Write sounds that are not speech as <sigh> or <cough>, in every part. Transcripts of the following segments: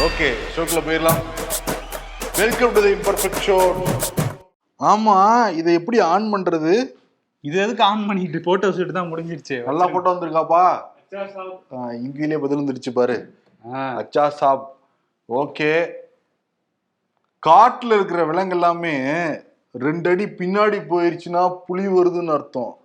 Okay ஷோக்குள்ள போயிடலாம். Welcome to the imperfect show ஆமா இதை எப்படி ஆன் பண்றது? இது எதுக்கு ஆன் பண்ணிட்டு போட்டோ ஷூட் தான் முடிஞ்சிருச்சு? நல்லா போட்டோ வந்திருக்காப்பா? ஆ, இங்கிலே பதில் வந்துருச்சு பாரு. ஆ, அச்சா சாப். ஓகே. காட்டுல இருக்கிற விலங்கு எல்லாமே ரெண்டு அடி பின்னாடி போயிருச்சுன்னா புலி வருதுன்னு அர்த்தம்.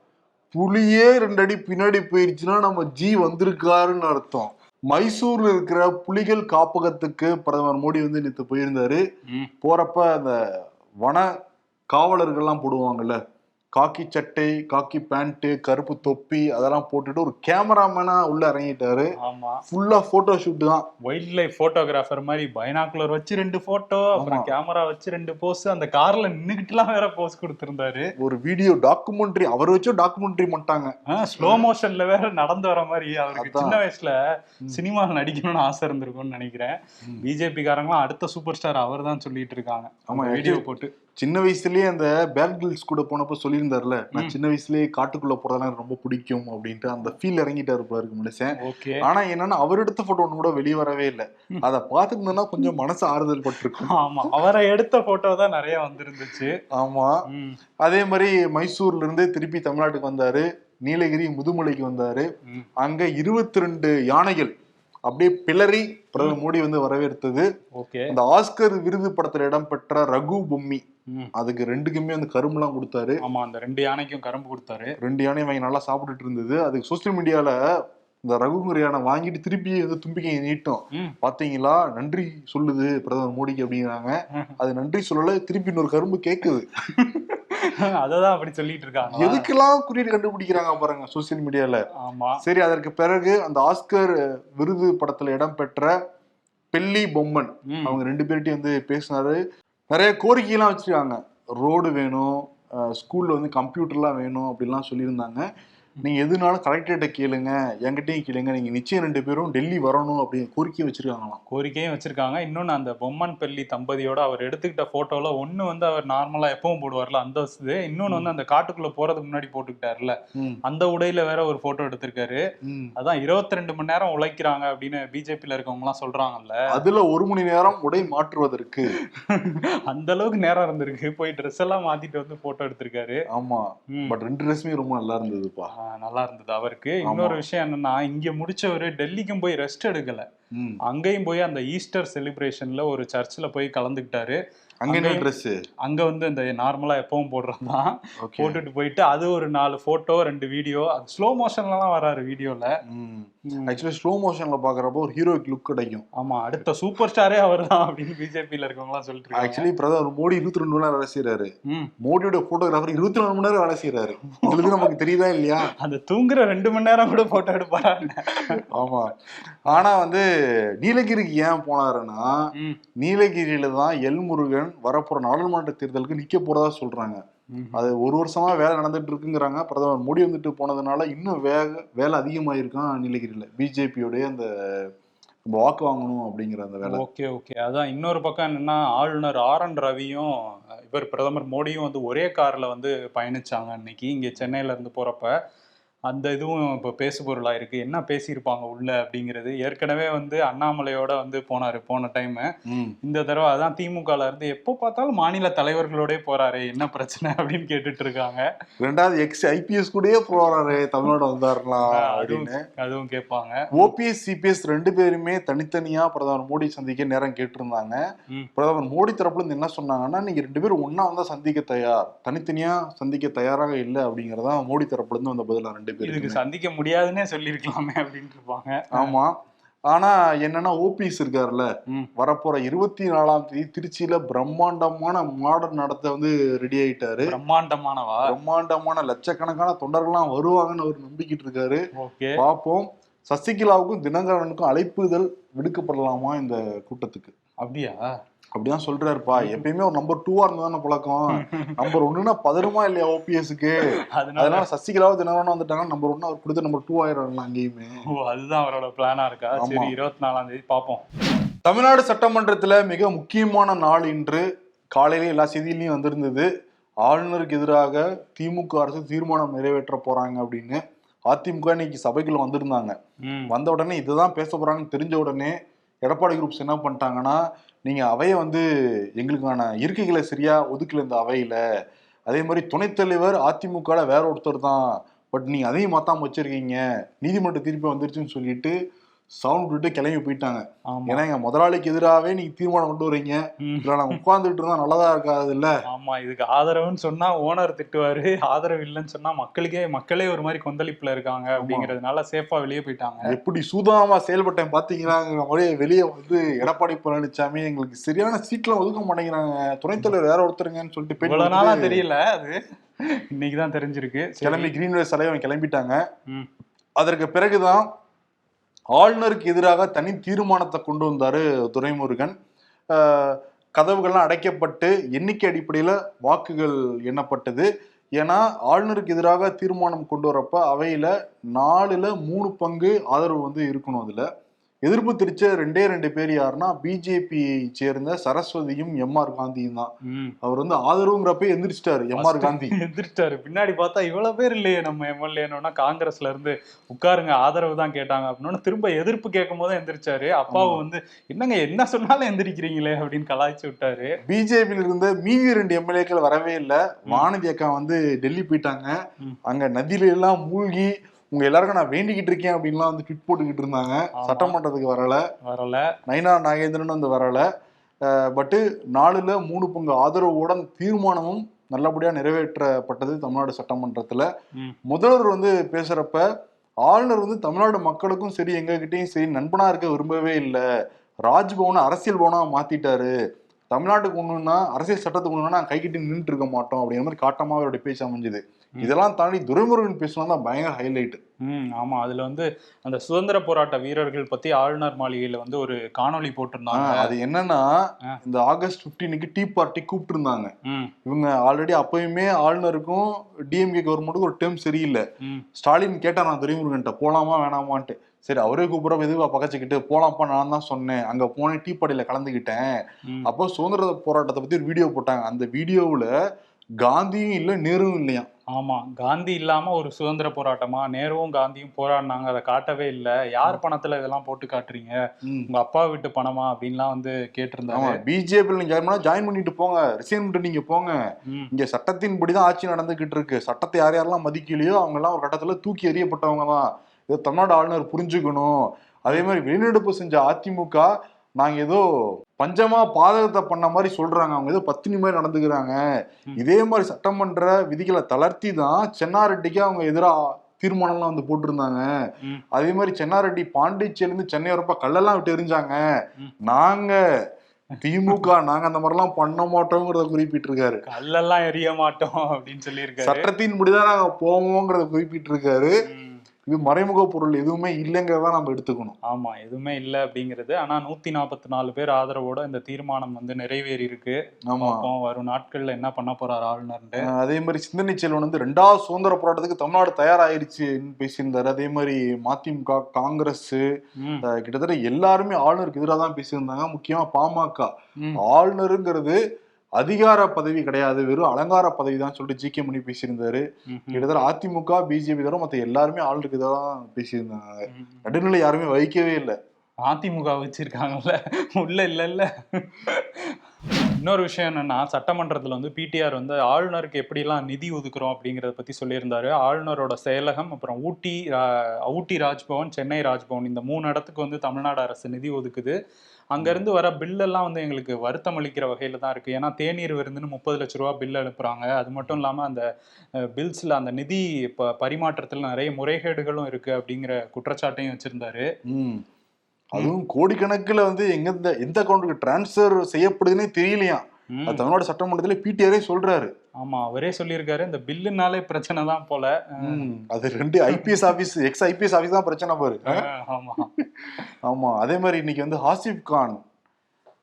புலியே ரெண்டு அடி பின்னாடி போயிருச்சுன்னா நம்ம ஜி வந்திருக்காருன்னு அர்த்தம். மைசூர்ல இருக்கிற புலிகள் காப்பகத்துக்கு பிரதமர் மோடி வந்து நேற்று போயிருந்தாரு. போறப்ப அந்த வன காவலர்கள்லாம் போடுவாங்கல்ல காக்கி சட்டை காக்கி பேண்ட் கருப்பு தொப்பி அதெல்லாம் போட்டுட்டு ஒரு கேமராமேனா உள்ள இறங்கிட்டாரு. ஆமா. ஃபுல்லா போட்டோ ஷூட் தான். வைல்ட் லைஃப் போட்டோகிராஃபர் மாதிரி பைனாக்குலர் வச்சு ரெண்டு போட்டோ அப்புறம். கேமரா வச்சு ரெண்டு போஸ் அந்த கார்ல நின்னுகிட்டுலாம் வேற போஸ் கொடுத்திருந்தாரு. ஒரு வீடியோ டாக்குமெண்ட்ரி அவர் வச்சு டாக்குமெண்ட்ரி பண்ணிட்டாங்க ஸ்லோ மோஷன்ல வேற நடந்து வர மாதிரி அவருக்கு. சின்ன வயசுல சினிமாவில் நடிக்கணும்னு ஆசை இருந்திருக்கும்னு நினைக்கிறேன். பிஜேபி காரங்களாம் அடுத்த சூப்பர் ஸ்டார் அவர் தான் சொல்லிட்டு இருக்காங்க. ஆமா, வீடியோ போட்டு. சின்ன வயசுலயே அந்த பேட் கில்ஸ் கூட போனப்ப சொல்லியிருந்தாருல நான் சின்ன வயசுலயே காட்டுக்குள்ள போறதெல்லாம் எனக்கு ரொம்ப பிடிக்கும் அப்படின்ட்டு அந்த ஃபீல் இறங்கிட்டாரு போல இருக்கு மனுஷன் ஓகே. ஆனா என்னன்னா அவர் எடுத்த போட்டோ ஒண்ணு கூட வெளியே வரவே இல்லை. அதை பார்த்துருந்தோம்னா கொஞ்சம் மனசு ஆறுதல் பட்டிருக்கும். ஆமா. அவரை எடுத்த போட்டோ தான் நிறைய வந்திருந்துச்சு. ஆமா. அதே மாதிரி மைசூர்ல இருந்து திருப்பி தமிழ்நாட்டுக்கு வந்தாரு. நீலகிரி முதுமலைக்கு வந்தாரு. அங்க இருபத்தி ரெண்டு யானைகள் அப்படியே பிளறி பிரதமர் மோடி வந்து வரவேற்றது. ஓகே. அந்த ஆஸ்கர் விருது படத்துல இடம்பெற்ற ரகு பொம்மி. அதுக்கு ரெண்டுக்குமே வந்து கரும்புலாம் கொடுத்தாரு. ஆமா அந்த ரெண்டு யானைக்கும் கரும்பு கொடுத்தாரு. ரெண்டு யானையும் வாங்கி நல்லா சாப்பிட்டுட்டு இருந்தது. அதுக்கு சோசியல் மீடியால இந்த ரகுங்கிற யானை வாங்கிட்டு திருப்பி வந்து தும்பிக்கை நீட்டும். பாத்தீங்களா? நன்றி சொல்லுது பிரதமர் மோடிக்கு அப்படிங்கிறாங்க. <laughs> அது நன்றி சொல்லல திருப்பி இன்னொரு கரும்பு கேக்குது. <laughs> அததான் அப்படி சொல்லிட்டு இருக்காங்க. எதுக்கெல்லாம் குறியீடு கண்டுபிடிக்கிறாங்க பாருங்க சோசியல் மீடியால ஆமா. சரி அதற்கு பிறகு அந்த ஆஸ்கர் விருது படத்துல இடம்பெற்ற பெல்லி பொம்மன். அவங்க ரெண்டு பேர்ட்டையும் வந்து பேசினாரு. நிறைய கோரிக்கைலாம் வச்சிருக்காங்க. ரோடு வேணும் ஸ்கூலில் வந்து கம்ப்யூட்டர்லாம் வேணும் அப்படிலாம் சொல்லியிருந்தாங்க. நீங்க எதுனாலும் கலெக்டர்கிட்ட கேளுங்க என்கிட்டயும் கேளுங்க. நீங்க நிச்சயம் ரெண்டு பேரும் டெல்லி வரணும் அப்படின்னு கோரிக்கை வச்சிருக்காங்களாம். கோரிக்கையும் வச்சிருக்காங்க. இன்னொன்னு அந்த பொம்மன் பள்ளி தம்பதியோட அவர் எடுத்துக்கிட்ட போட்டோல ஒண்ணு வந்து அவர் நார்மலா எப்பவும் போடுவார்ல அந்த இது இன்னொன்னு வந்து அந்த காட்டுக்குள்ள போறதுக்கு முன்னாடி போட்டுக்கிட்டாருல. அந்த உடையில வேற ஒரு போட்டோ எடுத்திருக்காரு. அதான் 22 ரெண்டு மணி நேரம் உழைக்கிறாங்க அப்படின்னு பிஜேபியில இருக்கவங்க எல்லாம் சொல்றாங்கல்ல. அதுல ஒரு மணி நேரம் உடை மாற்றுவதற்கு. <laughs> அந்த அளவுக்கு நேரம் இருந்திருக்கு. போய் ட்ரெஸ் எல்லாம் மாத்திட்டு வந்து போட்டோ எடுத்திருக்காரு. ஆமா. ம். பட் ரெண்டு ட்ரெஸ்ஸுமே ரொம்ப நல்லா இருந்ததுப்பா. நல்லா இருந்தது. அவருக்கு இன்னொரு விஷயம் என்னன்னா இங்க முடிச்சவரு டெல்லிக்கும் போய் ரெஸ்ட் எடுக்கல. அங்கேயும் போய் அந்த ஈஸ்டர் செலிப்ரேஷன்ல ஒரு சர்ச்சில் போய் கலந்துக்கிட்டாரு. அங்க என்ன ட்ரெஸ் அங்க வந்து இந்த நார்மலா எப்பவும் போடுறதுதான் ஓகே போட்டுட்டு போயிட்டு அது ஒரு நாலு போட்டோ ரெண்டு வீடியோ அது ஸ்லோ மோஷன்லலாம் வராரு வீடியோல ஆக்சுவலி ஸ்லோ மோஷன்ல பாக்குறப்போ ஒரு ஹீரோயிக் லுக் கிடைக்கும். ஆமா அடுத்த சூப்பர் ஸ்டாரே அவர் தான் அப்படின்னு பிஜேபியில இருக்கவங்க எல்லாம் சொல்லிட்டு. ஆக்சுவலி பிரதமர் மோடி இருபத்தி ரெண்டு மணி நேரம் வேலை செய்யறாரு. மோடியோட போட்டோகிராஃபர் இருபத்தி நாலு மணி நேரம் வேலை செய்யறாரு உங்களுக்கு நமக்கு தெரியுதா இல்லையா? அந்த தூங்குற ரெண்டு மணி நேரம் கூட போட்டோ எடுப்பாரு ஆமா. ஆனா வந்து நீலகிரிக்கு ஏன் போனாருன்னா. நீலகிரியில தான் எல் முருகன் வரப்போற நாடாளுமன்ற தேர்தலுக்கு நிக்க போறதா சொல்றாங்க. அது ஒரு வருஷமா வேலை நடந்துட்டு இருக்குங்கிறாங்க. பிரதமர் மோடி வந்துட்டு போனதுனால இன்னும் வேக வேலை அதிகமாயிருக்கான் நீலகிரியில பிஜேபியோடைய அந்த வாக்கு வாங்கணும் அப்படிங்கிற அந்த வேலை. Okay okay. அதான் இன்னொரு பக்கம் என்னன்னா ஆளுநர் ஆர் என் ரவியும் இவர் பிரதமர் மோடியும் வந்து ஒரே கார்ல வந்து பயணிச்சாங்க அன்னைக்கு. இங்க சென்னையில இருந்து போறப்ப அந்த இதுவும் இப்போ பேசு பொருளா இருக்கு. என்ன பேசியிருப்பாங்க உள்ள அப்படிங்கிறது. ஏற்கனவே வந்து அண்ணாமலையோட வந்து போனாரு போன டைம். இந்த தடவை அதான் திமுகல இருந்து எப்போ பார்த்தாலும் மாநில தலைவர்களோடே போறாரு என்ன பிரச்சனை அப்படின்னு கேட்டுட்டு இருக்காங்க. ரெண்டாவது எக்ஸ் ஐபிஎஸ் கூடயே போறாரு தமிழ்நாடு வந்தாருலாம் அப்படின்னு. அதுவும் கேட்பாங்க. ஓபிஎஸ் சிபிஎஸ் ரெண்டு பேருமே தனித்தனியா பிரதமர் மோடி சந்திக்க நேரம் கேட்டிருந்தாங்க. பிரதமர் மோடி தரப்புல இருந்து என்ன சொன்னாங்கன்னா நீங்க ரெண்டு பேரும் ஒண்ணா வந்தா சந்திக்க தயார் தனித்தனியா சந்திக்க தயாராக இல்லை அப்படிங்கறதா மோடி தரப்புல இருந்து வந்த பதிலா ரெண்டு இதுக்கு பேருக்கு சந்திக்க முடியாதுன்னே சொல்லியிருக்கலாமே அப்படின்ட்டு இருப்பாங்க ஆமா. ஆனா என்னன்னா ஓபிஎஸ் இருக்காருல்ல. வரப்போற இருபத்தி நாலாம் தேதி திருச்சியில பிரம்மாண்டமான மாடர்ன் நடத்த வந்து ரெடி ஆயிட்டாரு. பிரம்மாண்டமானவா? பிரம்மாண்டமான லட்சக்கணக்கான தொண்டர்கள்லாம் வருவாங்கன்னு அவர் நம்பிக்கிட்டு இருக்காரு ஓகே. பார்ப்போம் சசிகலாவுக்கும் தினகரனுக்கும் அழைப்புதல் விடுக்கப்படலாமா இந்த கூட்டத்துக்கு? அப்படியா? அப்படிதான் சொல்றாருப்பா. எப்பயுமே ஒரு நம்பர் டூவா இருந்தா பழக்கம். <laughs> நம்பர் ஒண்ணுன்னா பதறுமா இல்லையா ஓபிஎஸ்க்கு அதனால சசிகலாவும் தினகரனும் வந்துட்டாங்க நம்பர் ஒன்னு அவர் கொடுத்து நம்பர் டூ ஆயிரம் அங்கேயுமே. ஓ அதுதான் அவரோட பிளானா இருக்கா. சரி இருபத்தி நாலாம் தேதி பாப்போம். தமிழ்நாடு சட்டமன்றத்துல மிக முக்கியமான நாள் இன்று காலையில எல்லா செய்தியிலையும் வந்திருந்தது. ஆளுநருக்கு எதிராக திமுக அரசு தீர்மானம் நிறைவேற்ற போறாங்க அப்படின்னு. அதிமுக இன்னைக்கு சபைக்குள்ள வந்திருந்தாங்க. வந்த உடனே இதுதான் பேச போறாங்கன்னு தெரிஞ்ச உடனே எடப்பாடி குரூப்ஸ் என்ன பண்ணிட்டாங்கன்னா நீங்கள் அவையை வந்து எங்களுக்கான இருக்கைகளை சரியாக ஒதுக்கல இந்த அவையில். அதே மாதிரி துணைத்தலைவர் அதிமுக வேற ஒருத்தர் தான். பட் நீங்கள் அதையும் மாத்தாம வச்சுருக்கீங்க. நீதிமன்ற தீர்ப்பு வந்துருச்சுன்னு சொல்லிட்டு சவுண்ட் விட்டு கிளம்பி போயிட்டாங்க. ஏன்னா எங்க முதலாளிக்கு எதிராகவே நீங்க தீர்மானம் கொண்டு வரீங்க. இதுல நாங்க உட்கார்ந்துட்டு இருந்தா நல்லதா இருக்காது இல்ல? ஆமா இதுக்கு ஆதரவுன்னு சொன்னா ஓனர் திட்டுவாரு. ஆதரவு இல்லைன்னு சொன்னா மக்களுக்கே மக்களே ஒரு மாதிரி கொந்தளிப்புல இருக்காங்க அப்படிங்கறதுனால சேஃபா வெளியே போயிட்டாங்க. எப்படி சூதானமா செயல்பட்டேன் பாத்தீங்கன்னாங்கிற மாதிரி வெளியே வந்து எடப்பாடி பழனிசாமி எங்களுக்கு சரியான சீட்ல ஒதுக்க மாட்டேங்கிறாங்க. துணைத் தலைவர் வேற ஒருத்தருங்கன்னு சொல்லிட்டு இவ்வளவு நாளா தெரியல அது. இன்னைக்குதான் தெரிஞ்சிருக்கு. சரி. கிளம்பி கிரீன்வே தலைவன் கிளம்பிட்டாங்க. அதற்கு பிறகுதான் ஆளுநருக்கு எதிராக தனி தீர்மானத்தை கொண்டு வந்தார் துரைமுருகன். கதவுகள்லாம் அடைக்கப்பட்டு எண்ணிக்கை அடிப்படையில் வாக்குகள் எண்ணப்பட்டது. ஏன்னா ஆளுநருக்கு எதிராக தீர்மானம் கொண்டு வரப்ப அவையில் நாலில் மூணு பங்கு ஆதரவு வந்து இருக்கணும் அதில். எதிர்ப்பு தெரிச்ச ரெண்டே ரெண்டு பேர் யாருன்னா பிஜேபி சேர்ந்த சரஸ்வதியும் எம் ஆர் காந்தியும் தான். அவர் வந்து ஆதரவுங்கிறப்ப எந்திரிச்சிட்டாரு எம் ஆர் காந்தி. எந்திரிச்சிட்டாரு. பின்னாடி பார்த்தா இவ்வளவு பேர் இல்லையே நம்ம எம்எல்ஏன்னா காங்கிரஸ்ல இருந்து உட்காருங்க ஆதரவு தான் கேட்டாங்க அப்படின்னு திரும்ப எதிர்ப்பு கேட்கும் போது எந்திரிச்சாரு அப்பாவும் வந்து என்னங்க என்ன சொன்னாலும் எந்திரிக்கிறீங்களே? அப்படின்னு கலாய்ச்சி விட்டாரு. பிஜேபியில இருந்த மீதி ரெண்டு எம்எல்ஏக்கள் வரவே இல்லை. வானதி அக்கா வந்து டெல்லி போயிட்டாங்க. அங்க நதியில எல்லாம் மூழ்கி உங்க எல்லாருக்கும் நான் வேண்டிக்கிட்டு இருக்கேன் அப்படின்லாம் வந்து ட்விட் போட்டுக்கிட்டு இருந்தாங்க. சட்டமன்றத்துக்கு வரல. வரல. நைனா நாகேந்திரன் வந்து வரல. பட்டு நாலுல மூணு பங்கு ஆதரவோட அந்த தீர்மானமும் நல்லபடியா நிறைவேற்றப்பட்டது தமிழ்நாடு சட்டமன்றத்துல. முதல்வர் வந்து பேசுறப்ப ஆளுநர் வந்து தமிழ்நாடு மக்களுக்கும் சரி எங்ககிட்டயும் சரி நண்பனா இருக்க விரும்பவே இல்லை. ராஜ்பவனை அரசியல் பவனா மாத்திட்டாரு. தமிழ்நாட்டுக்கு ஒண்ணுன்னா அரசியல் சட்டத்துக்கு ஒண்ணுன்னா நான் கைக்கிட்டு நின்றுட்டு இருக்க மாட்டோம் அப்படிங்கிற மாதிரி காட்டமாக அவருடைய பேச்சு அமைஞ்சுது. இதெல்லாம் தாண்டி துரைமுருகன் பேசினா தான் பயங்கர ஹைலைட் ம் ஆமா. அதுல வந்து அந்த சுதந்திர போராட்ட வீரர்கள் பத்தி ஆளுநர் மாளிகையில வந்து ஒரு காணொளி போட்டிருந்தாங்க. அது என்னன்னா. இந்த ஆகஸ்ட் 15க்கு டீ பார்ட்டி கூப்பிட்டு இருந்தாங்க ம். இவங்க ஆல்ரெடி அப்பயுமே ஆளுநருக்கும் டிஎம்கே கவர்மெண்ட்டுக்கும் ஒரு டேர்ம் சரியில்லை. ஸ்டாலின் கேட்டா நான் துரைமுருகன்ட்ட போலாமா வேணாமான்ட்டு. சரி அவரே கூப்பிட எதுவா பகச்சுக்கிட்டு போலாம்ப்பா நான் தான் சொன்னேன். அங்க போனேன் டீ பார்ட்டியில கலந்துக்கிட்டேன். அப்போ சுதந்திர போராட்டத்தை பத்தி ஒரு வீடியோ போட்டாங்க. அந்த வீடியோவுல காந்தியும் இல்ல நேருவும் இல்லையா ஆமா காந்தி இல்லாம ஒரு சுதந்திர போராட்டமா? நேருவும் காந்தியும் போராடினாங்க அதை காட்டவே இல்ல. யார் பணத்துல இதெல்லாம் போட்டு காட்டுறீங்க? உங்க அப்பா வீட்டு பணமா? அப்படின்லாம் வந்து கேட்டிருந்தாங்க பிஜேபியில் நீங்க ஜாயின் ஜாயின் பண்ணிட்டு போங்க. ரிசைன் பண்ணிட்டு நீங்க போங்க. இங்க சட்டத்தின்படி தான் ஆட்சி நடந்துகிட்டு இருக்கு. சட்டத்தை யார் யாரெல்லாம் மதிக்கலையோ அவங்க எல்லாம் ஒரு கட்டத்துல தூக்கி எறியப்பட்டவங்க தான் இதை தமிழ்நாடு ஆளுநர் புரிஞ்சுக்கணும். அதே மாதிரி வெளிநடப்பு செஞ்ச அதிமுக நாங்க ஏதோ பஞ்சமா பாதகத்தை பண்ண மாதிரி சொல்றாங்க அவங்க ஏதோ பத்தினி மாதிரி நடந்துக்கிறாங்க. இதே மாதிரி சட்டமன்ற விதிகளை தளர்த்தி தான் சென்னாரெட்டிக்கு அவங்க எதிராக தீர்மானம்லாம் வந்து போட்டிருந்தாங்க. அதே மாதிரி சென்னாரெட்டி பாண்டிச்சேரியில இருந்து சென்னை வரப்ப கல்லெல்லாம் விட்டு எரிஞ்சாங்க. நாங்க திமுக நாங்க அந்த மாதிரிலாம் பண்ண மாட்டோங்கிறத குறிப்பிட்டிருக்காரு கல்லெல்லாம் எரிய மாட்டோம் அப்படின்னு சொல்லியிருக்காரு சட்டத்தின்படிதான் நாங்க போவோங்கிறத குறிப்பிட்டிருக்காரு ம். இது மறைமுக பொருள் எதுவுமே இல்லைங்கிறத நம்ம எடுத்துக்கணும். ஆமா எதுவுமே இல்ல அப்படிங்கிறது. ஆனா நூத்தி நாற்பத்தி நாலு பேர் ஆதரவோட இந்த தீர்மானம் வந்து நிறைவேறி இருக்கு வரும் நாட்கள்ல என்ன பண்ண போறாரு அஹ் அதே மாதிரி சிந்தனை செல்வன் வந்து ரெண்டாவது சுதந்திர போராட்டத்துக்கு தமிழ்நாடு தயாராயிருச்சுன்னு பேசியிருந்தாரு. அதே மாதிரி மதிமுக காங்கிரஸ் கிட்டத்தட்ட எல்லாருமே ஆளுநருக்கு எதிராக தான் பேசியிருந்தாங்க. முக்கியமா பாமக. ஆளுநருங்கிறது அதிகார பதவி கிடையாது. வெறும் அலங்கார பதவி தான் சொல்லிட்டு ஜி கே மணி பேசியிருந்தாரு. கிட்டத்தட்ட அதிமுக பிஜேபி தவிர மத்த எல்லாருமே ஆளுநருக்கு எதிராக தான் பேசியிருந்தாங்க. நடுநிலை யாருமே வகிக்கவே இல்லை. அதிமுக வச்சிருக்காங்கல்ல. உள்ள இல்ல இல்ல. இன்னொரு விஷயம் என்னன்னா சட்டமன்றத்தில் வந்து பிடிஆர் வந்து ஆளுநருக்கு எப்படிலாம் நிதி ஒதுக்குறோம் அப்படிங்கிறத பத்தி சொல்லியிருந்தாரு. ஆளுநரோட செயலகம் அப்புறம் ஊட்டி ரா- ஊட்டி ராஜ்பவன் சென்னை ராஜ்பவன் இந்த மூணு இடத்துக்கு வந்து தமிழ்நாடு அரசு நிதி ஒதுக்குது. அங்கேருந்து வர பில்லெல்லாம் வந்து எங்களுக்கு வருத்தம் அளிக்கிற வகையில் தான் இருக்குது ஏன்னா தேநீர் விருந்துன்னு முப்பது லட்ச ரூபா பில் அனுப்புகிறாங்க அது மட்டும் இல்லாமல் அந்த பில்ஸில் அந்த நிதி ப- பரிமாற்றத்தில் நிறைய முறைகேடுகளும் இருக்குது அப்படிங்கிற குற்றச்சாட்டையும் வச்சிருந்தாரு. அதுவும் கோடிக்கணக்குல வந்து எங்க எந்த அக்கௌண்ட்டுக்கு டிரான்ஸ்ஃபர் செய்யப்படுதுன்னே. அது தமிழ்நாடு சட்டமன்றத்துல பிடிஆரே சொல்றாரு. ஆமா அவரே சொல்லியிருக்காரு. இந்த பில்லுனாலே பிரச்சனை தான் போல. அது ரெண்டு IPS office ex IPS office தான் பிரச்சனை பாரு. ஆமா. ஆமா அதே மாதிரி இன்னைக்கு வந்து ஹாசிப் கான்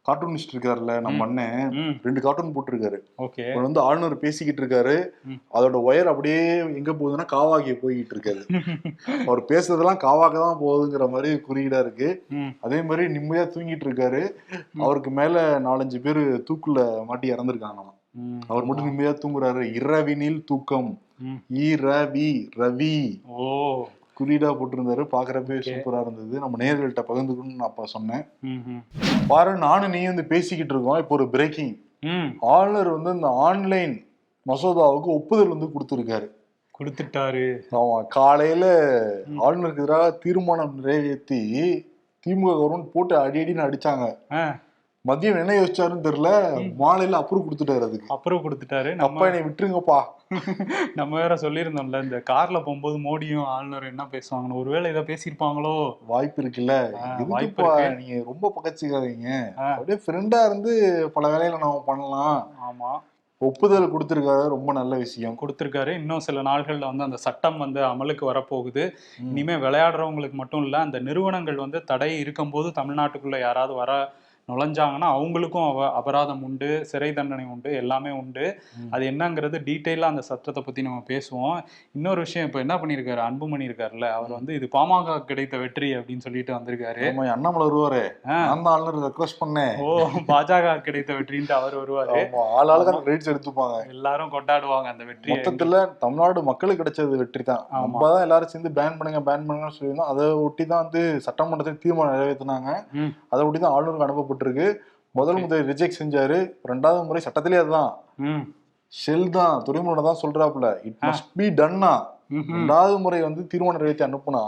கார்ட்டூனிஸ்ட் இருக்காருல்ல நம்ம அண்ணன் ரெண்டு கார்ட்டூன் போட்டிருக்காரு. ஓகே. வந்து ஆளுநர் பேசிக்கிட்டு இருக்காரு. அதோட ஒயர் அப்படியே எங்க போகுதுன்னா காவாகிய போய்கிட்டு இருக்காரு. <laughs> அவர் பேசுறதெல்லாம் காவாக தான் போகுதுங்கிற மாதிரி குறியீடா இருக்கு. அதே மாதிரி நிம்மதியா தூங்கிட்டு இருக்காரு. அவருக்கு மேல நாலஞ்சு பேர் தூக்குல மாட்டி இறந்துருக்காங்களாம். ம். அவர் மட்டும் நிம்மதியா தூங்குறாரு. இரவினில் தூக்கம். ம். இரவி ரவி. ஓ. குறியீடா போட்டிருந்தாரு. பாக்குறப்பே. சூப்பரா இருந்தது. நம்ம நேர்கள்ட்ட பகிர்ந்துக்கணும்னு நான் அப்ப சொன்னேன். பாரு நானும் நீ வந்து பேசிக்கிட்டு இருக்கோம். இப்போ ஒரு பிரேக்கிங் ம். ஆளுநர் வந்து இந்த ஆன்லைன் மசோதாவுக்கு ஒப்புதல் வந்து கொடுத்துருக்காரு. கொடுத்துட்டாரு. ஆமா காலையில. ஆளுநருக்கு எதிராக தீர்மானம் நிறைவேற்றி திமுக கவர்மெண்ட் போட்டு அடி அடின்னு அடிச்சாங்க. மதியம் என்ன யோசிச்சாருன்னு தெரியல. மாலையில அப்ரூவ் கொடுத்துட்டாரு அதுக்கு. அப்புறம் கொடுத்துட்டாரு. நம்ம என்னை விட்டுருங்கப்பா. <laughs> நம்ம வேற சொல்லியிருந்தோம்ல இந்த கார்ல போகும்போது மோடியும் ஆளுநர் என்ன பேசுவாங்கன்னு. ஒருவேளை இதை பேசியிருப்பாங்களோ? வாய்ப்பு இருக்குல்ல. வாய்ப்பு. நீங்க ரொம்ப பகச்சிக்காதீங்க. அப்படியே ஃப்ரெண்டா இருந்து பல வேலைகளை நம்ம பண்ணலாம். ஆமா. ஒப்புதல் கொடுத்திருக்காரு ரொம்ப நல்ல விஷயம். கொடுத்துருக்காரு. இன்னும் சில நாள்கள்ல வந்து அந்த சட்டம் வந்து அமலுக்கு வரப்போகுது. ம். இனிமே விளையாடுறவங்களுக்கு மட்டும் இல்ல அந்த நிறுவனங்கள் வந்து தடை இருக்கும்போது தமிழ்நாட்டுக்குள்ள யாராவது வர நுழைஞ்சாங்கன்னா அவங்களுக்கும் அவ அபராதம் உண்டு சிறை தண்டனை உண்டு எல்லாமே உண்டு. அது என்னங்கிறது டீட்டெயிலாக அந்த சட்டத்தை பத்தி நம்ம பேசுவோம். இன்னொரு விஷயம் இப்போ என்ன பண்ணியிருக்காரு அன்புமணி இருக்காருல்ல அவர் வந்து இது பாமக கிடைத்த வெற்றி அப்படின்னு சொல்லிட்டு வந்திருக்காரு. அண்ணாமலை வருவாரு. தான் ஆளுநர் ரெக்வஸ்ட் பண்ணேன். ஓ பாஜக கிடைத்த வெற்றின்ட்டு அவர் வருவாரு. ஆமா ஆள் ஆளுக்கு அந்த கிரெடிட்ஸ் எடுத்துப்பாங்க. எல்லாரும் கொண்டாடுவாங்க அந்த வெற்றியை. மொத்தத்துல தமிழ்நாடு மக்களுக்கு கிடைச்சது வெற்றி தான். நம்ம தான் எல்லாரும் சேர்ந்து பேன் பண்ணுங்க பேன் பண்ணுங்கன்னு சொல்லியிருந்தோம். அதை ஒட்டி தான் வந்து சட்டமன்றத்தில் தீர்மானம் நிறைவேற்றினாங்க. அதை ஒட்டி தான் ஆளுநருக்கு அனுப்பப்பட்டிருக்கு முதல். முதல் ரிஜெக்ட் செஞ்சாரு. ரெண்டாவது முறை சட்டத்திலே அதுதான். ஷெல் தான் துறைமுறை தான் சொல்றாப்புல. இட். மஸ்ட் பி டன்னா. ரெண்டாவது முறை வந்து தீர்மானம் நிறைவேற்றி அனுப்புனா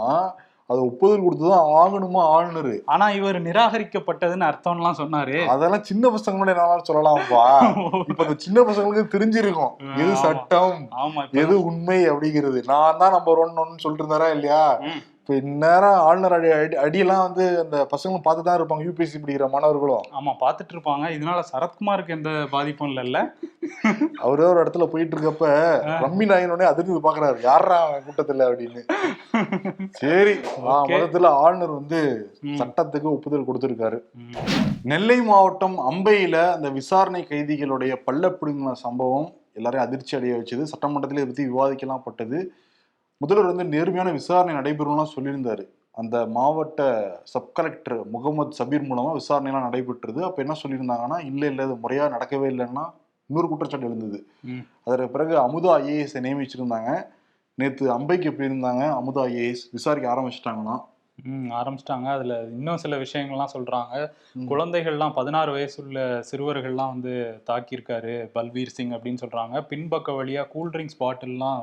அது ஒப்புதல் கொடுத்துதான் ஆகணுமா ஆளுநர் ஆனா இவர் நிராகரிக்கப்பட்டதுன்னு அர்த்தம்லாம் சொன்னாரு. அதெல்லாம் சின்ன பசங்க முன்னாடி என்னாலும் சொல்லலாம்ப்பா <laughs> இப்ப இந்த சின்ன பசங்களுக்கு தெரிஞ்சிருக்கும். எது. சட்டம் எது உண்மை அப்படிங்கிறது. நான் தான் நம்பர் ஒன் ஒன்னு சொல்லிட்டு இருந்தாரா இல்லையா. இப்ப இந்நேரம் ஆளுநர் அடி அடி அடியெல்லாம் வந்து அந்த பசங்களும் பார்த்து தான் இருப்பாங்க யூபிஎஸ்சி படிக்கிற மாணவர்களும். ஆமா பாத்துட்டு இருப்பாங்க இதனால சரத்குமாருக்கு எந்த பாதிப்பும் இல்லைல்ல அவரே ஒரு இடத்துல போயிட்டு இருக்கப்ப ரம்மி நாயினோடனே அதிர்ந்து பாக்குறாரு யாரா கூட்டத்துல அப்படின்னு. சரி. மொத்தத்துல ஆளுநர் வந்து. சட்டத்துக்கு ஒப்புதல் கொடுத்திருக்காரு. நெல்லை மாவட்டம் அம்பையில அந்த விசாரணை கைதிகளுடைய பல்ல பிடுங்கின சம்பவம் எல்லாரையும் அதிர்ச்சி அடைய வச்சது. சட்டமன்றத்திலே இதை பத்தி விவாதிக்கலாம் பட்டது முதல்வர் வந்து நேர்மையான விசாரணை நடைபெறும்லாம் சொல்லியிருந்தாரு. அந்த மாவட்ட சப் கலெக்டர் முகமது சபீர் மூலமா விசாரணைலாம் நடைபெற்றது. அப்ப என்ன சொல்லியிருந்தாங்கன்னா இல்ல இல்ல இது முறையா நடக்கவே இல்லைன்னா இன்னொரு குற்றச்சாட்டு எழுந்தது. அதற்கு பிறகு அமுதா ஐஏஎஸ் நியமிச்சிருந்தாங்க. நேத்து அம்பைக்கு போயிருந்தாங்க அமுதா ஐஏஎஸ் விசாரிக்க ஆரம்பிச்சிட்டாங்கன்னா ம் ஆரம்பிச்சிட்டாங்க. அதுல இன்னும் சில விஷயங்கள்லாம் சொல்றாங்க. ம். குழந்தைகள்லாம் பதினாறு வயசுள்ள சிறுவர்கள்லாம் வந்து தாக்கியிருக்காரு பல்வீர் சிங் அப்படின்னு சொல்றாங்க. பின்பக்க வழியா கூல்ட்ரிங்க்ஸ் பாட்டில்லாம்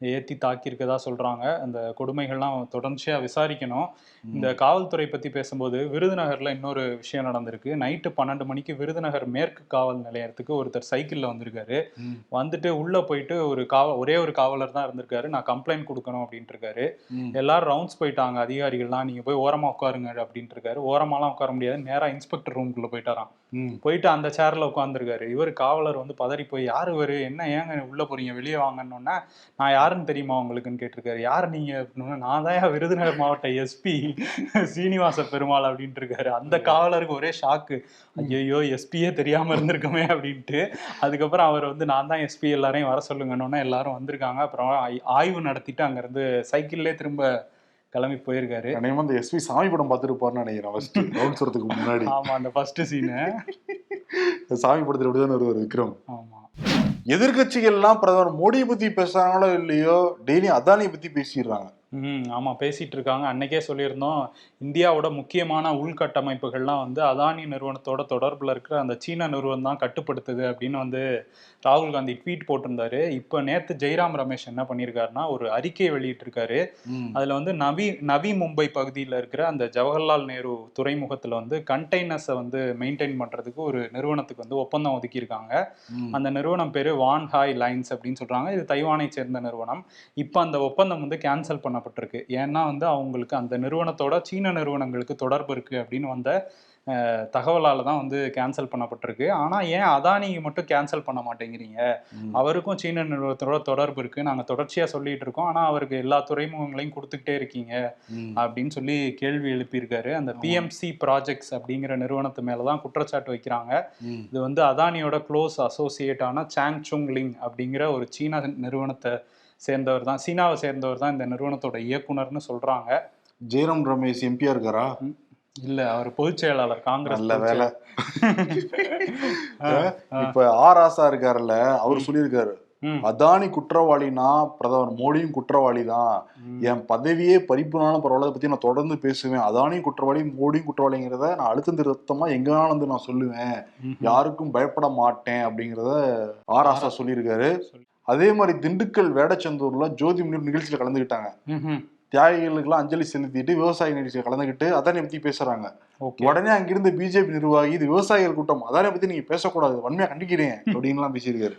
ஏத்தி தாக்கியிருக்கதா சொல்றாங்க. அந்த கொடுமைகள்லாம் தொடர்ச்சியா விசாரிக்கணும். இந்த காவல்துறை பத்தி பேசும்போது விருதுநகர்ல இன்னொரு விஷயம் நடந்திருக்கு. நைட்டு பன்னெண்டு மணிக்கு விருதுநகர் மேற்கு காவல் நிலையத்துக்கு ஒருத்தர் சைக்கிள்ல வந்திருக்காரு. வந்துட்டு உள்ள போயிட்டு ஒரு காவ ஒரே ஒரு காவலர் தான் இருந்திருக்காரு. நான் கம்ப்ளைண்ட் கொடுக்கணும் அப்படின்ட்டு இருக்காரு. எல்லாரும் ரவுண்ட்ஸ் போயிட்டாங்க. அதிகாரிகள்லாம் நீங்க போய் ஓரமா உட்காருங்க அப்படின்ட்டு இருக்காரு ஓரமாலாம் உட்கார முடியாது நேரா இன்ஸ்பெக்டர் ரூம்குள்ள போயிட்டாராம். போயிட்டு அந்த சேர்ல உட்காந்துருக்காரு இவர் காவலர் வந்து பதறி போய் யாரு இவரு? என்ன ஏங்க உள்ள போறீங்க? வெளியே வாங்கன்னொன்னே நான் யாருன்னு தெரியுமா உங்களுக்குன்னு கேட்டிருக்காரு. யார் நீங்க அப்படின்னா நான் தான் விருதுநகர் மாவட்ட எஸ்பி சீனிவாச பெருமாள் அப்படின்ட்டு இருக்காரு அந்த காவலருக்கு ஒரே ஷாக்கு ஐயோ எஸ்பியே தெரியாம இருந்திருக்கமே அப்படின்ட்டு. அதுக்கப்புறம் அவர் வந்து நான் தான் எஸ்பி எல்லாரையும் வர சொல்லுங்கன்னொன்னே எல்லாரும் வந்திருக்காங்க. அப்புறம் ஆய்- ஆய்வு நடத்திட்டு அங்கிருந்து சைக்கிள்லே திரும்ப கிளம்பி போயிருக்காரு. அநேகமா இந்த எஸ்பி சாமி படம் பார்த்துருப்பாருன்னு நினைக்கிறேன் ஃபர்ஸ்ட் ரவுண்ட்ஸ் வரதுக்கு முன்னாடி. ஆமா அந்த ஃபர்ஸ்ட் சீனு சாமி படத்துல அப்படிதான் வருவார் விக்ரம். ஆமா. எதிர்கட்சிகள்லாம் பிரதமர் மோடியை பத்தி பேசுறாங்களோ இல்லையோ டெய்லி அதானியை பத்தி பேசிடுறாங்க. ம் ஆமாம் பேசிட்டு இருக்காங்க அன்னைக்கே சொல்லியிருந்தோம் இந்தியாவோட முக்கியமான உள்கட்டமைப்புகள்லாம் வந்து அதானி நிறுவனத்தோட தொடர்பில் இருக்கிற அந்த சீன நிறுவனம் தான் கட்டுப்படுத்துது அப்படின்னு வந்து ராகுல் காந்தி ட்வீட் போட்டிருந்தாரு. இப்போ நேற்று ஜெய்ராம் ரமேஷ் என்ன பண்ணியிருக்காருன்னா ஒரு அறிக்கை வெளியிட்டிருக்காரு. அதில் வந்து நவி நவி மும்பை பகுதியில் இருக்கிற அந்த ஜவஹர்லால் நேரு துறைமுகத்தில் வந்து கண்டெய்னர்ஸை வந்து மெயின்டைன் பண்ணுறதுக்கு ஒரு நிறுவனத்துக்கு வந்து ஒப்பந்தம் ஒதுக்கியிருக்காங்க. அந்த நிறுவனம் பேரு வான் ஹாய் லைன்ஸ் அப்படின்னு சொல்றாங்க. இது தைவானை சேர்ந்த நிறுவனம். இப்போ அந்த ஒப்பந்தம் வந்து கேன்சல் பண்ணப்பட்டிருக்கு ஏன்னா வந்து அவங்களுக்கு அந்த நிறுவனத்தோட சீன நிறுவனங்களுக்கு தொடர்பு இருக்கு அப்படின்னு வந்த தகவலால தான் வந்து கேன்சல் பண்ணப்பட்டிருக்கு. ஆனா ஏன் அதானி மட்டும் கேன்சல் பண்ண மாட்டேங்கிறீங்க. அவருக்கும் சீன நிறுவனத்தோட தொடர்பு இருக்கு. நாங்க தொடர்ச்சியா சொல்லிட்டு இருக்கோம். ஆனா அவருக்கு எல்லா துறைமுகங்களையும் கொடுத்துக்கிட்டே இருக்கீங்க. அப்படின்னு சொல்லி கேள்வி எழுப்பியிருக்காரு. அந்த பிஎம்சி ப்ராஜெக்ட்ஸ் அப்படிங்கிற நிறுவனத்து மேல தான் குற்றச்சாட்டு வைக்கிறாங்க. இது வந்து அதானியோட க்ளோஸ் அசோசியேட்டான சாங் சுங் லிங் அப்படிங்கிற ஒரு சீன நிறுவனத்தை சேர்ந்தவர் தான் சீனாவை சேர்ந்தவர் தான் இந்த நிறுவனத்தோட இயக்குனர்னு சொல்றாங்க. ஜெயராம் ரமேஷ் எம்பியா இருக்காரா? இல்ல அவர் பொதுச் செயலாளர் காங்கிரஸ் நல்ல வேலை. <laughs> இப்ப ஆர் ஆசா இருக்காருல்ல அவர் சொல்லியிருக்காரு. அதானி குற்றவாளினா பிரதமர் மோடியும் குற்றவாளி தான். என் பதவியே பறிப்புனாலும் பரவாயில்ல பத்தி நான் தொடர்ந்து பேசுவேன். அதானியும் குற்றவாளி மோடியும் குற்றவாளிங்கிறத நான் அழுத்தம் திருத்தமா எங்க வந்து நான் சொல்லுவேன். யாருக்கும் பயப்பட மாட்டேன் அப்படிங்கிறத ஆர் ஆசா சொல்லியிருக்காரு. சொல்லி- அதே மாதிரி திண்டுக்கல் வேடச்சந்தூர்ல ஜோதி முனிர் நிகழ்ச்சியில கலந்துக்கிட்டாங்க ம்ஹும். தியாகிகளுக்கெல்லாம் அஞ்சலி செலுத்திட்டு விவசாய நிகழ்ச்சியில கலந்துக்கிட்டு அதானி பத்தி பேசுறாங்க உடனே அங்கிருந்த பிஜேபி நிர்வாகி இது விவசாயிகள் கூட்டம் அதானியை பத்தி நீங்க பேசக்கூடாது வன்மையா கண்டிக்கிறேன் அப்படின்லாம் பேசியிருக்காரு.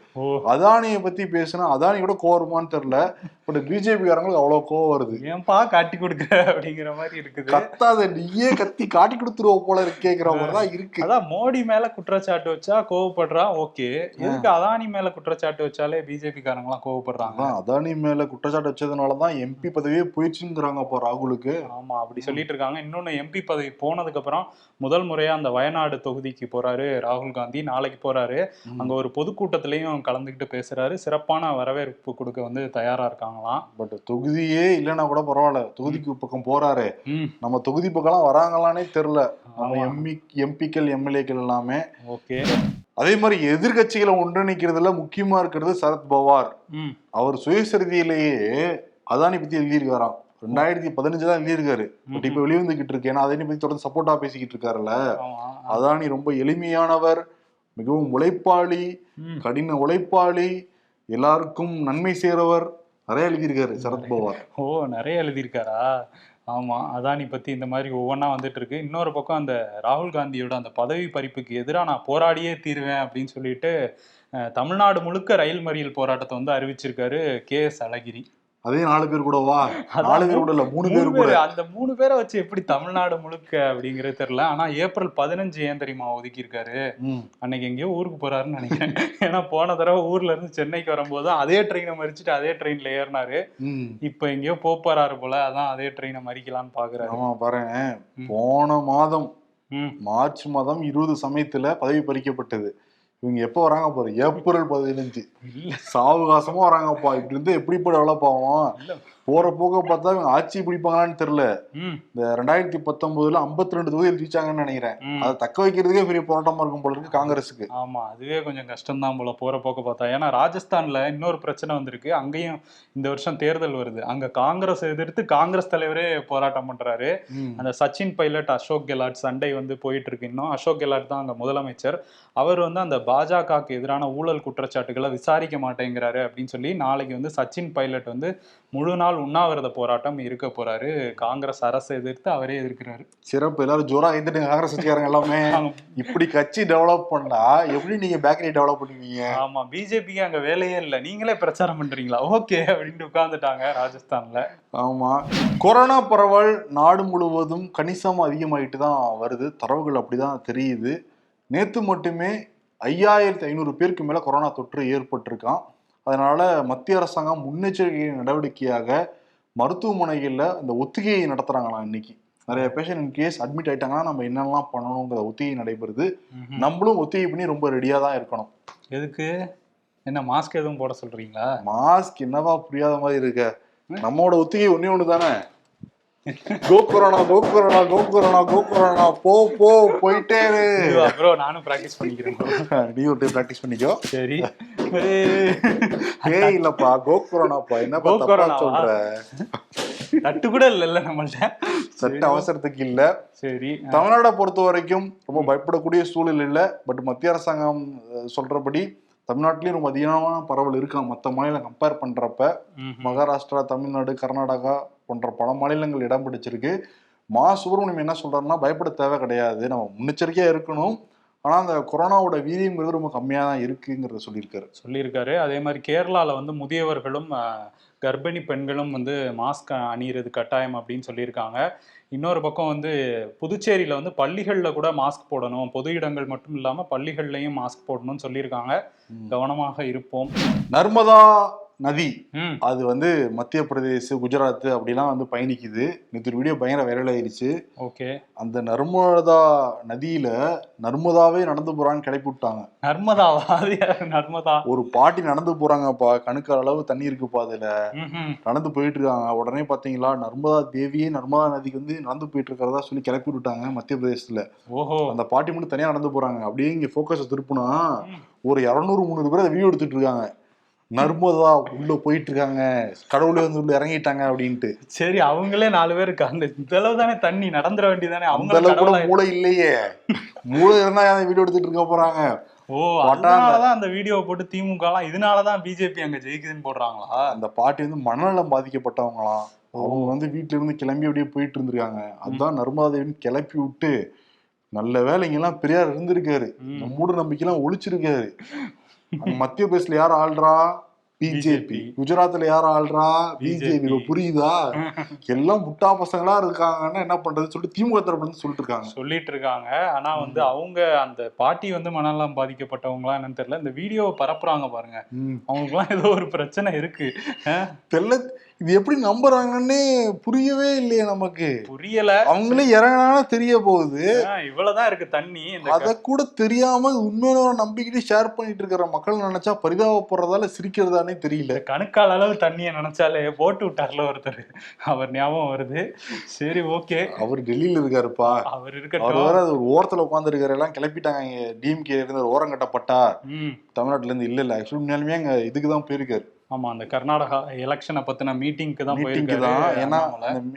அதானியை பத்தி பேசினா அதானியோட கோவருமான்னு தெரியல பட் பிஜேபி காரங்களுக்கு அவ்வளவு கோவம் வருது. ஏன்பா காட்டி கொடுக்குற அப்படிங்கிற மாதிரி இருக்குது. கத்தாத நீயே கத்தி காட்டி கொடுத்துருவ போல இருக்கேங்கிற மாதிரி தான் இருக்கு. அதான் மோடி மேல குற்றச்சாட்டு வச்சா கோவப்படுறா ஓகே. எதுக்கு அதானி மேல குற்றச்சாட்டு வச்சாலே பிஜேபி காரங்க எல்லாம் கோவப்படுறாங்க? அதான் அதானி மேல குற்றச்சாட்டு வச்சதுனாலதான் எம்பி பதவியே போயிடுச்சுங்கிறாங்க அப்போ ராகுலுக்கு. ஆமா அப்படி சொல்லிட்டு இருக்காங்க. இன்னொன்னு எம்பி பதவி போனதுக்கு அப்புறம் முதல் முறையா அந்த வயநாடு தொகுதிக்கு போறாரு ராகுல் காந்தி. நாளைக்கு போறாரு. அங்க ஒரு பொதுக்கூட்டத்திலையும் கலந்துக்கிட்டு பேசுறாரு. சிறப்பான வரவேற்பு கொடுக்க வந்து தயாரா இருக்காங்களாம். பட் தொகுதியே இல்லைன்னா கூட பரவாயில்ல. தொகுதிக்கு பக்கம் போறாரு. ம். நம்ம தொகுதி பக்கம்லாம் வராங்களானே தெரியல. நம்ம. எம்பி எம்பிக்கள் எம்எல்ஏக்கள் எல்லாமே. ஓகே. அதே மாதிரி எதிர்கட்சிகளை ஒன்றிணைக்கிறதுல முக்கியமா இருக்கிறது சரத் பவார் ம். அவர் சுயசரிதியிலேயே அதானி பத்தி எழுதியிருக்காராம் ரெண்டாயிரத்தி பதினஞ்சு தான் எழுதியிருக்காரு. பட் இப்ப வெளிவந்துகிட்டு இருக்கு. ஏன்னா அதானி பத்தி தொடர்ந்து சப்போர்ட்டா பேசிக்கிட்டு இருக்காருல்ல. ஆமா அதானி ரொம்ப எளிமையானவர் மிகவும் உழைப்பாளி கடின உழைப்பாளி எல்லாருக்கும் நன்மை செய்றவர் நிறைய எழுதியிருக்காரு சரத்பவார் ஓ நிறைய எழுதியிருக்காரா? ஆமா அதானி பத்தி இந்த மாதிரி ஒவ்வொன்றா வந்துட்டு இருக்கு. இன்னொரு பக்கம் அந்த ராகுல் காந்தியோட அந்த பதவி பறிப்புக்கு எதிராக நான் போராடியே தீருவேன் அப்படின்னு சொல்லிட்டு தமிழ்நாடு முழுக்க ரயில் மறியல் போராட்டத்தை வந்து அறிவிச்சிருக்காரு கே எஸ் அழகிரி. அதே நாலு பேர் கூட வா. நாலு பேர் கூட இல்ல மூணு பேர் கூட. அந்த மூணு பேரை வச்சு எப்படி தமிழ்நாடு முழுக்க அப்படிங்கிறது தெரியல. ஆனா ஏப்ரல் பதினஞ்சு ஏன் தெரியுமா ஒதுக்கி இருக்காரு. அன்னைக்கு எங்கேயோ ஊருக்கு போறாருன்னு நினைக்கிறேன். ஏன்னா போன தடவை ஊர்ல இருந்து சென்னைக்கு வரும்போது அதே ட்ரெயினை மறிச்சுட்டு அதே ட்ரெயின்ல ஏறினாரு. இப்ப எங்கேயோ போறாரு போல அதான் அதே ட்ரெயினை மறிக்கலாம்னு பாக்குறாரு. ஆமா பாருங்க. போன மாதம் மார்ச் மாதம் இருபது சமயத்துல பதவி பறிக்கப்பட்டது. இவங்க எப்ப வராங்க பாரு? ஏப்ரல் பதினஞ்சு. சாவகாசமா வராங்கப்பா. இப்படி இருந்து எப்படி டெவலப் ஆகும்? போற போக பார்த்தா இவங்க ஆட்சி பிடிப்பாங்களான்னு தெரியல. ம். இந்த ரெண்டாயிரத்தி பத்தொன்பதுல 52 ரெண்டு தொகுதி ஜெயிச்சாங்கன்னு நினைக்கிறேன். அதை தக்க வைக்கிறதுக்கே பெரிய போராட்டமா இருக்கும் போல இருக்கு காங்கிரஸுக்கு. ஆமா அதுவே கொஞ்சம் கஷ்டம்தான் போல போற போக்க பார்த்தா. ஏன்னா ராஜஸ்தான்ல இன்னொரு பிரச்சனை வந்திருக்கு. அங்கேயும் இந்த வருஷம் தேர்தல் வருது. அங்க காங்கிரஸ் எதிர்த்து காங்கிரஸ் தலைவரே போராட்டம் பண்றாரு. அந்த சச்சின் பைலட் அசோக் கெலாட் சண்டை வந்து போயிட்டு இருக்கு இன்னும். அசோக் கெலாட் தான் அங்க முதலமைச்சர். அவர் வந்து அந்த பாஜகவுக்கு எதிரான ஊழல் குற்றச்சாட்டுகளை விசாரிக்க மாட்டேங்கிறாரு அப்படின்னு சொல்லி நாளைக்கு வந்து சச்சின் பைலட் வந்து முழு நாள் உண்ணாவிரத போராட்டம் இருக்க போறாரு. காங்கிரஸ் அரசை எதிர்த்து அவரே எதிர்க்கிறாரு. சிறப்பு. எல்லாரும் ஜோரா எதிர்த்து காங்கிரஸ் கட்சிக்காரங்க எல்லாமே. <laughs> இப்படி கட்சி டெவலப் பண்ணா எப்படி நீங்க பேக்கரி டெவலப் பண்ணுவீங்க? ஆமா. பிஜேபிக்கு அங்க வேலையே இல்ல. நீங்களே பிரச்சாரம் பண்றீங்களா? ஓகே அப்படின்ட்டு உட்கார்ந்துட்டாங்க ராஜஸ்தான்ல. ஆமா. கொரோனா பரவல் நாடு முழுவதும் கணிசமா அதிகமாயிட்டு தான் வருது. தரவுகள் அப்படிதான் தெரியுது. நேத்து மட்டுமே ஐயாயிரத்தி ஐநூறு பேருக்கு மேல கொரோனா தொற்று ஏற்பட்டிருக்கான் அதனால மத்திய அரசாங்கம் முன்னெச்சரிக்கை நடவடிக்கையாக மருத்துவமனைகள்ல இந்த ஒத்திகையை நடத்துறாங்களாம் இன்னைக்கு. நிறைய பேஷண்ட் இன் கேஸ் அட்மிட் ஆயிட்டாங்கன்னா நம்ம என்னெல்லாம் பண்ணணுங்கிற ஒத்திகை நடைபெறுது. நம்மளும் ஒத்திகை பண்ணி ரொம்ப ரெடியா தான் இருக்கணும். எதுக்கு? என்ன மாஸ்க் எதுவும் போட சொல்றீங்களா? மாஸ்க் என்னவா புரியாத மாதிரி இருக்க? நம்மளோட ஒத்திகை ஒண்ணே ஒண்ணு தானே? Go corona go corona go corona go corona போ போ போயிட்டே ப்ரோ நானும் பிராக்டிஸ் பண்ணிக்கிறேன். நீ ஒரு பிராக்டிஸ் பண்ணிக்கோ. சரி. ஏய், இல்லப்பா கோ கொரோனாப்பா என்ன வா? சொல்ற? தட்டு கூட இல்லைல்ல நம்மள்ட்ட. சட்ட அவசரத்துக்கு இல்ல. சரி தமிழ்நாடை பொறுத்த வரைக்கும் ரொம்ப பயப்படக்கூடிய சூழல் இல்ல. பட் மத்திய அரசாங்கம் சொல்றபடி தமிழ்நாட்டிலயும் ரொம்ப அதிகமான பரவல் இருக்கான் மற்ற மாநிலம் கம்பேர் பண்றப்ப. மகாராஷ்டிரா தமிழ்நாடு கர்நாடகா போன்ற பல மாநிலங்கள் இடம் பிடிச்சிருக்கு. மா சுப்பிரமணியம் என்ன சொல்றாருன்னா பயப்பட தேவை கிடையாது. நம்ம முன்னெச்சரிக்கையா இருக்கணும். ஆனா அந்த கொரோனாவோட வீரியங்கிறது ரொம்ப கம்மியா தான் இருக்குங்கிறத சொல்லியிருக்காரு. சொல்லியிருக்காரு. அதே மாதிரி கேரளால வந்து முதியவர்களும் கர்ப்பிணி பெண்களும் வந்து மாஸ்க் அணியிறது கட்டாயம் அப்படின்னு சொல்லியிருக்காங்க. இன்னொரு பக்கம் வந்து புதுச்சேரியில வந்து பள்ளிகள்ல கூட மாஸ்க் போடணும். பொது இடங்கள் மட்டும் இல்லாம பள்ளிகள்லயும் மாஸ்க் போடணும்னு சொல்லியிருக்காங்க. கவனமாக இருப்போம். நர்மதா நதி. அது வந்து மத்திய பிரதேஷ் குஜராத் அப்படிலாம் வந்து பயணிக்குது. நேற்று ஒரு வீடியோ பயங்கர வைரல் ஆயிருச்சு ஓகே. அந்த நர்மதா நதியில நர்மதாவே நடந்து போறான்னு கிளப்பி விட்டாங்க. நர்மதாவா? நர்மதா. ஒரு பாட்டி நடந்து போறாங்கப்பா. கணுக்கார அளவு தண்ணி இருக்குப்பா அதுல. நடந்து போயிட்டு இருக்காங்க. உடனே பாத்தீங்களா நர்மதா தேவியே நர்மதா நதிக்கு வந்து நடந்து போயிட்டு இருக்கிறதா சொல்லி கிளப்பி விட்டாங்க மத்திய பிரதேசத்துல. ஓஹோ. அந்த பாட்டி மட்டும் தனியா நடந்து போறாங்க. அப்படியே இங்க போக்கஸ் திருப்புனா. ஒரு இரநூறு முந்நூறு பேர் அதை வீடியோ எடுத்துட்டு இருக்காங்க. நர்மதா உள்ள போயிட்டு இருக்காங்க கடவுளே வந்து உள்ள இறங்கிட்டாங்க அப்படின்ட்டு. சரி அவங்களே நாலு பேர் இருக்காங்க. இந்த அளவு தானே தண்ணி நடந்துட வேண்டியதானே அவங்க அளவுக்கு கூட மூளை இல்லையே. மூளை இருந்தா வீடியோ எடுத்துட்டு இருக்க போறாங்க? ஓ. அதனாலதான் அந்த வீடியோ போட்டு திமுக எல்லாம் இதனாலதான் பிஜேபி அங்க ஜெயிக்குதுன்னு போடுறாங்களா? அந்த பாட்டி வந்து மனநலம் பாதிக்கப்பட்டவங்களாம். அவங்க வந்து வீட்டுல இருந்து கிளம்பி அப்படியே போயிட்டு இருந்திருக்காங்க. அதான் நர்மதா தேவின்னு கிளப்பி விட்டு நல்ல வேலைங்கெல்லாம் பெரியார் இருந்திருக்காரு. மூட நம்பிக்கைலாம் ஒழிச்சிருக்காரு. அங்க மத்திய பிரதேசல யார் ஆள்றா? பிஜேபி. குஜராத்ல யார் ஆள்றா? பிஜேபி. புரியுதா? எல்லாம் முட்டா பசங்களா இருக்காங்கன்னா என்ன பண்றது சொல்லிட்டு திமுக தரப்புல இருந்து சொல்லிட்டு இருக்காங்க. சொல்லிட்டு இருக்காங்க. ஆனா வந்து அவங்க அந்த பாட்டி வந்து மனநலம் பாதிக்கப்பட்டவங்களா என்னன்னு தெரியல. இந்த வீடியோவை பரப்புறாங்க பாருங்க. ம். அவங்களுக்குலாம் ஏதோ ஒரு பிரச்சனை இருக்கு. தெரியல இது எப்படி நம்புறாங்கன்னே புரியவே இல்லையே நமக்கு. புரியல. அவங்களே இறங்கினா தெரிய போகுது. இவ்வளவுதான் இருக்கு தண்ணி அத கூட தெரியாம உண்மையான ஒரு நம்பிக்கிட்டு ஷேர் பண்ணிட்டு இருக்கிற மக்கள் நினைச்சா பரிதாபப்படுறதால சிரிக்கிறதானே தெரியல. கணுக்கால் அளவு தண்ணியை நினைச்சாலே போட்டு விட்டார்ல ஒருத்தர். அவர் ஞாபகம் வருது. சரி ஓகே. அவர் டெல்லியில இருக்காருப்பா. அவர் அவர் இருக்கட்டும். வேற ஓரத்துல உட்கார்ந்து இருக்காரு எல்லாம் கிளப்பிட்டாங்க இங்க. டிஎம்கே இருந்து ஓரம் கட்டப்பட்டா. ம். தமிழ்நாட்டுல இருந்து இல்ல இல்ல. ஆக்சுவலி உண்மையாலுமே அங்க இதுக்கு தான் போயிருக்காரு. ஆமா அந்த கர்நாடகா எலெக்ஷனை பத்தின மீட்டிங்க்கு தான் மீட்டிங்க்கு தான் ஏன்னா.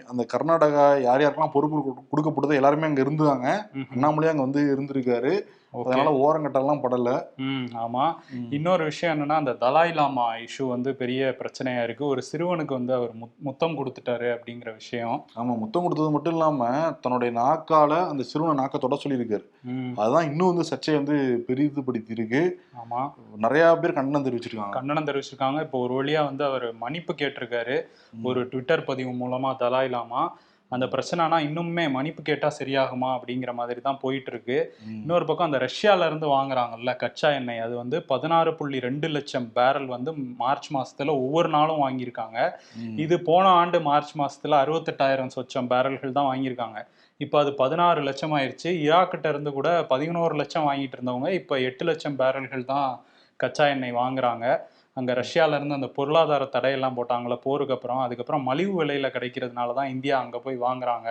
அந்த கர்நாடகா யார் யாருக்கெல்லாம் பொறுப்பு கொடு- கொடுக்கப்படுதோ எல்லாருமே அங்க இருந்தாங்க. அண்ணாமலையே அங்க வந்து இருந்திருக்காரு. அதனால ஓரங்கட்டெல்லாம் படல. ம் ஆமா. இன்னொரு விஷயம் என்னன்னா அந்த தலாய் லாமா இஷ்யூ வந்து பெரிய பிரச்சனையா இருக்கு. ஒரு சிறுவனுக்கு வந்து அவர் முத்- முத்தம் கொடுத்துட்டாரு அப்படிங்கிற விஷயம். ஆமா முத்தம் கொடுத்தது மட்டும் இல்லாம தன்னுடைய நாக்கால அந்த சிறுவனை நாக்க தொட சொல்லியிருக்காரு. அதுதான் இன்னும் வந்து சர்ச்சையை வந்து பெரிதுபடுத்தி இருக்கு ஆமா. நிறைய பேர் கண்டனம் தெரிவிச்சிருக்காங்க. கண்டனம் தெரிவிச்சிருக்காங்க. இப்போ ஒரு வழியா வந்து அவர் மன்னிப்பு கேட்டிருக்காரு. ஒரு ட்விட்டர் பதிவு மூலமா தலாய் லாமா. அந்த பிரச்சனைனா இன்னுமே மன்னிப்பு கேட்டா சரியாகுமா அப்படிங்கிற மாதிரி தான் போயிட்டு இருக்கு. இன்னொரு பக்கம் அந்த ரஷ்யால இருந்து வாங்குறாங்கல்ல கச்சா எண்ணெய். அது வந்து பதினாறு புள்ளி ரெண்டு லட்சம் பேரல் வந்து மார்ச் மாசத்துல ஒவ்வொரு நாளும் வாங்கியிருக்காங்க. இது போன ஆண்டு மார்ச் மாசத்துல அறுபத்தெட்டாயிரம் சொச்சம் பேரல்கள் தான் வாங்கியிருக்காங்க. இப்போ அது பதினாறு லட்சம் ஆயிருச்சு. ஈராக்கிட்ட இருந்து கூட பதினோரு லட்சம் வாங்கிட்டு இருந்தவங்க இப்போ எட்டு லட்சம் பேரல்கள் தான் கச்சா எண்ணெய் வாங்குறாங்க. அங்கே ரஷ்யால இருந்து அந்த பொருளாதார தடையெல்லாம் போட்டாங்களே போருக்கு அப்புறம் அதுக்கப்புறம் மலிவு விலையில் கிடைக்கிறதுனால தான் இந்தியா அங்கே போய் வாங்குறாங்க.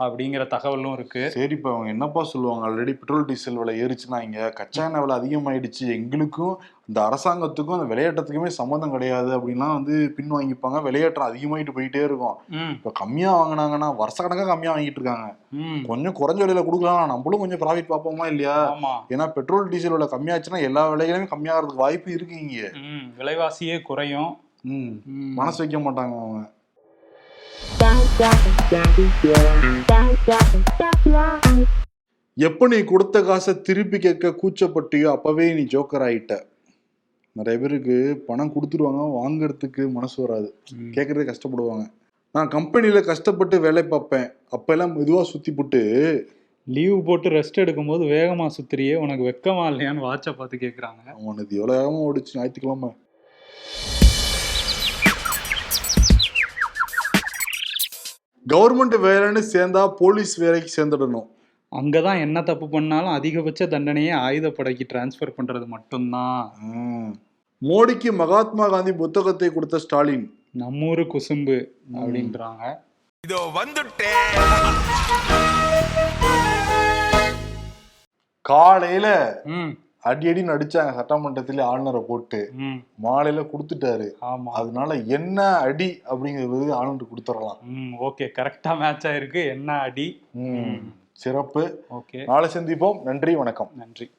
அப்படிங்கிற தகவலும் இருக்கு. சரி இப்ப அவங்க என்னப்பா சொல்லுவாங்க? ஆல்ரெடி பெட்ரோல் டீசல் விலை ஏறிச்சுன்னா இங்க கச்சா எண்ணெய் விலை அதிகமாயிடுச்சு. எங்களுக்கும் இந்த அரசாங்கத்துக்கும் அந்த விளையாட்டத்துக்குமே சம்மந்தம் கிடையாது அப்படின்லாம் வந்து பின் வாங்கிப்பாங்க. விளையாட்டம் அதிகமாயிட்டு போயிட்டே இருக்கும். இப்ப கம்மியா வாங்கினாங்கன்னா வருஷ கணக்கா கம்மியா வாங்கிட்டு இருக்காங்க. கொஞ்சம் குறைஞ்ச விலையில கொடுக்கலாம். நம்மளும் கொஞ்சம் ப்ராஃபிட் பார்ப்போமா இல்லையா? ஏன்னா பெட்ரோல் டீசல் விலை கம்மியாச்சுன்னா எல்லா விலைகளுமே கம்மியாகிறதுக்கு வாய்ப்பு இருக்கு இங்க. விலைவாசியே குறையும். மனசு வைக்க மாட்டாங்க அவங்க. எப்ப நீ கொடுத்த காசை திருப்பி கேட்க கூச்சப்பட்டியோ அப்பவே நீ ஜோக்கர் ஆயிட்ட. நிறைய பேருக்கு பணம் கொடுத்துருவாங்க வாங்குறதுக்கு மனசு வராது. கேட்கறதே கஷ்டப்படுவாங்க. நான் கம்பெனியில கஷ்டப்பட்டு வேலை பார்ப்பேன். அப்பெல்லாம் மெதுவா சுத்தி புட்டு லீவு போட்டு ரெஸ்ட் எடுக்கும்போது வேகமா சுத்துறியே உனக்கு வெக்கமா இல்லையான்னு வாட்சை பார்த்து கேக்குறாங்க. அவனுக்கு எவ்வளவு வேகமா ஓடிச்சு ஞாயிற்றுக்கிழமை. கவர்மெண்ட் வேலைன்னு சேர்ந்தா போலீஸ் வேலைக்கு சேர்ந்துடணும். அங்கதான் என்ன தப்பு பண்ணாலும் அதிகபட்ச தண்டனையை ஆயுதப்படைக்கு டிரான்ஸ்ஃபர் பண்றது மட்டும்தான். மோடிக்கு மகாத்மா காந்தி புத்தகத்தை கொடுத்த ஸ்டாலின். நம்மூரு குசும்பு அப்படின்றாங்க. இதோ வந்துட்டேன் காலையில ம் அடி அடி நடிச்சாங்க சட்டமன்றத்திலே ஆளுநரை போட்டு. மாலையில கொடுத்துட்டாரு. அதனால என்ன அடி அப்படிங்கிறது ஆளுநர் கொடுத்துடலாம். ம் ஓகே. கரெக்டா மேட்ச் ஆயிருக்கு. என்ன அடி. சிறப்பு. ஓகே. நாளை சந்திப்போம். நன்றி வணக்கம். நன்றி.